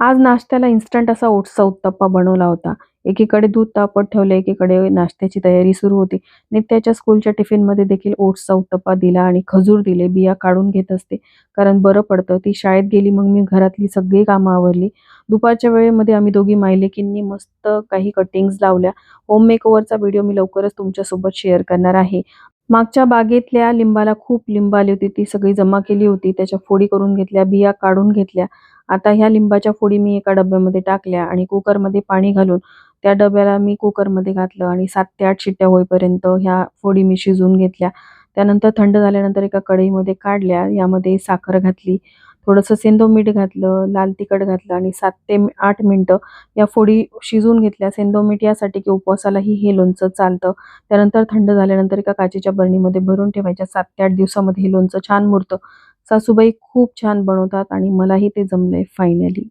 आज नाश्त्याला इन्स्टंट असा ओट्सचा उत्तप्पा बनवला होता. एकीकडे दूध तापत ठेवलं, एकीकडे नाश्त्याची तयारी सुरू होती. नित्याच्या स्कूलच्या टिफिनमध्ये देखील ओट्सचा उत्तप्पा दिला आणि खजूर दिले. बिया काढून घेत असते, कारण बरं पडतं. ती शाळेत गेली मग मी घरातली सगळी कामं आवरली. दुपारच्या वेळेमध्ये आम्ही दोघी मायलेकींनी मस्त काही कटिंग्ज लावल्या. होम मेकओव्हरचा व्हिडिओ मी लवकरच तुमच्यासोबत शेअर करणार आहे. मागच्या बागेतल्या लिंबाला खूप लिंब आली होती. ती सगळी जमा केली होती. त्याच्या फोडी करून घेतल्या, बिया काढून घेतल्या. आता ह्या लिंबाच्या फोडी मी एका डब्यामध्ये टाकल्या आणि कुकरमध्ये पाणी घालून त्या डब्याला मी कुकरमध्ये घातलं आणि सात ते आठ शिट्ट्या होईपर्यंत ह्या फोडी मी शिजवून घेतल्या. त्यानंतर थंड झाल्यानंतर एका कढईमध्ये काढल्या. यामध्ये साखर घातली, थोडंसं सेंदो मीठ घातलं, लाल तिखट घातलं आणि सात ते आठ मिनटं या फोडी शिजवून घेतल्या. सेंदो मीठ यासाठी की उपवासालाही हे लोणचं चालतं. त्यानंतर थंड झाल्यानंतर एका काचेच्या बरणीमध्ये भरून ठेवायच्या. सात ते आठ दिवसामध्ये हे लोणचं छान मुरतं. सासूबाई खूप छान बनवतात आणि मलाही ते जमलंय फायनली.